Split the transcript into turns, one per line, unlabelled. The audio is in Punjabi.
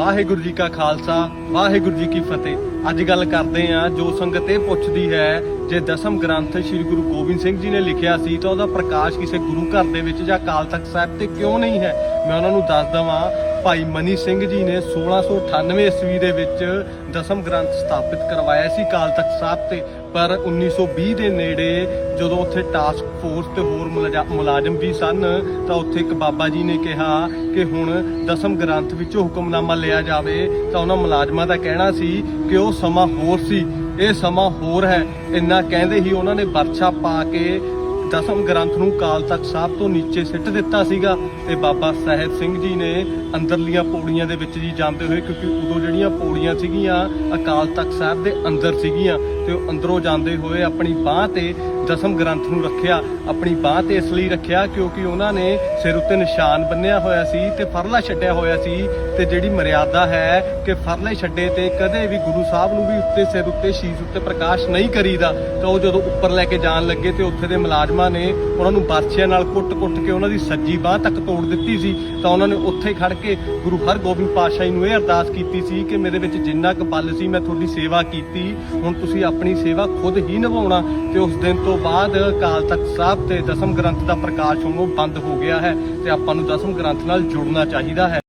ਵਾਹਿਗੁਰੂ ਜੀ ਕਾ ਖਾਲਸਾ, ਵਾਹਿਗੁਰੂ ਜੀ ਕੀ ਫਤਿਹ। ਅੱਜ ਗੱਲ ਕਰਦੇ ਆ ਜੋ ਸੰਗਤ ਇਹ ਪੁੱਛਦੀ ਹੈ, ਜੇ ਦਸਮ ਗ੍ਰੰਥ ਸ੍ਰੀ ਗੁਰੂ ਗੋਬਿੰਦ ਸਿੰਘ ਜੀ ਨੇ ਲਿਖਿਆ ਸੀ, ਤਾਂ ਉਹਦਾ ਪ੍ਰਕਾਸ਼ ਕਿਸੇ ਗੁਰੂ ਘਰ ਦੇ ਵਿੱਚ ਜਾਂ ਅਕਾਲ ਤਖਤ ਸਾਹਿਬ ਤੇ ਕਿਉਂ ਨਹੀਂ ਹੈ? ਮੈਂ ਉਹਨਾਂ ਨੂੰ ਦੱਸ ਦਵਾਂ ਭਾਈ ਮਨੀ ਸਿੰਘ ਜੀ ਨੇ 1698 ਈਸਵੀ ਦੇ ਵਿੱਚ ਦਸਮ ਗ੍ਰੰਥ ਸਥਾਪਿਤ ਕਰਵਾਇਆ ਸੀ ਅਕਾਲ ਤਖਤ ਸਾਹਿਬ ਤੇ, ਪਰ 1920 ਦੇ ਨੇੜੇ ਜਦੋਂ ਉੱਥੇ ਟਾਸਕ ਫੋਰਸ ਤੇ ਹੋਰ ਮੁਲਾਜ਼ਾ- ਮੁਲਾਜ਼ਮ ਵੀ ਸਨ, ਤਾਂ ਉੱਥੇ ਇੱਕ ਬਾਬਾ ਜੀ ਨੇ ਕਿਹਾ ਕਿ ਹੁਣ ਦਸਮ ਗ੍ਰੰਥ ਵਿੱਚੋਂ ਹੁਕਮਨਾਮਾ ਲਿਆ ਜਾਵੇ, ਤਾਂ ਉਹਨਾਂ ਮੁਲਾਜ਼ਮਾਂ ਦਾ ਕਹਿਣਾ ਸੀ ਕਿ ਉਹ ਸਮਾਂ ਹੋਰ ਸੀ। ਇਹ ਸਮਾਂ ਹੋਰ ਹੈ। ਇੰਨਾ ਕਹਿੰਦੇ ਹੀ ਉਹਨਾਂ ਨੇ ਵਰਛਾ ਪਾ ਕੇ ਦਸਮ ਗ੍ਰੰਥ ਨੂੰ ਕਾਲ ਤਖਤ ਸਾਹਿਬ ਤੋਂ ਨੀਚੇ ਸਿੱਟ ਦਿੱਤਾ ਸੀਗਾ ਤੇ ਬਾਬਾ ਸਾਹਿਬ ਸਿੰਘ ਜੀ ਨੇ ਅੰਦਰਲੀਆਂ ਪੌੜੀਆਂ ਦੇ ਵਿੱਚ ਜੀ ਜਾਂਦੇ ਹੋਏ, ਕਿਉਂਕਿ ਉਦੋਂ ਜਿਹੜੀਆਂ ਪੌੜੀਆਂ ਸੀਗੀਆਂ ਅਕਾਲ ਤਖਤ ਸਾਹਿਬ ਦੇ ਅੰਦਰ ਸੀਗੀਆਂ ਤੇ ਉਹ ਅੰਦਰੋਂ ਜਾਂਦੇ ਹੋਏ ਆਪਣੀ ਬਾਹ ਤੇ ਦਸਮ ਗ੍ਰੰਥ ਨੂੰ ਰੱਖਿਆ, ਆਪਣੀ ਬਾਹ ਤੇ ਇਸ ਲਈ ਰੱਖਿਆ ਕਿਉਂਕਿ ਉਹਨਾਂ ਨੇ ਸਿਰ ਉੱਤੇ ਨਿਸ਼ਾਨ ਬੰਨਿਆ ਹੋਇਆ ਸੀ ਤੇ ਫਰਲਾ ਛੱਡਿਆ ਹੋਇਆ ਸੀ ਤੇ ਜਿਹੜੀ ਮਰਿਆਦਾ ਹੈ ਕਿ ਫਰਲੇ ਛੱਡੇ ਤੇ ਕਦੇ ਵੀ ਗੁਰੂ ਸਾਹਿਬ ਨੂੰ ਵੀ ਉੱਤੇ ਸਿਰ ਉੱਤੇ ਸ਼ੀਸ਼ ਉੱਤੇ ਪ੍ਰਕਾਸ਼ ਨਹੀਂ ਕਰੀਦਾ, ਤਾਂ ਉਹ ਜਦੋਂ ਉੱਪਰ ਲੈ ਕੇ ਜਾਣ ਲੱਗੇ ਤੇ ਉੱਥੇ ਦੇ ਮੁਲਾਜ਼ਮ ਨੇ ਉਹਨਾਂ ਨੂੰ ਬਰਛਿਆਂ ਨਾਲ ਕੁੱਟ-ਕੁੱਟ ਕੇ ਉਹਨਾਂ ਦੀ ਸੱਜੀ ਬਾਹ ਤੱਕ ਤੋੜ ਦਿੱਤੀ ਸੀ, ਤਾਂ ਉਹਨਾਂ ਨੇ ਉੱਥੇ ਖੜ ਕੇ ਗੁਰੂ ਹਰਗੋਬਿੰਦ ਪਾਤਸ਼ਾਹ ਜੀ ਨੂੰ ਇਹ ਅਰਦਾਸ ਕੀਤੀ ਸੀ ਕਿ ਮੇਰੇ ਵਿੱਚ ਜਿੰਨਾ ਕੁ ਬਲ ਸੀ, ਮੈਂ ਤੁਹਾਡੀ ਸੇਵਾ ਕੀਤੀ, ਹੁਣ ਤੁਸੀਂ ਆਪਣੀ ਸੇਵਾ ਖੁਦ ਹੀ ਨਿਭਾਉਣਾ ਤੇ ਉਸ ਦਿਨ ਤੋਂ ਬਾਅਦ ਅਕਾਲ ਤਖਤ ਸਾਹਿਬ ਤੇ ਦਸਮ ਗ੍ਰੰਥ ਦਾ ਪ੍ਰਕਾਸ਼ ਹੋਣੋਂ ਬੰਦ ਹੋ ਗਿਆ ਹੈ ਤੇ ਆਪਾਂ ਨੂੰ ਦਸਮ ਗ੍ਰੰਥ ਨਾਲ ਜੁੜਨਾ ਚਾਹੀਦਾ ਹੈ।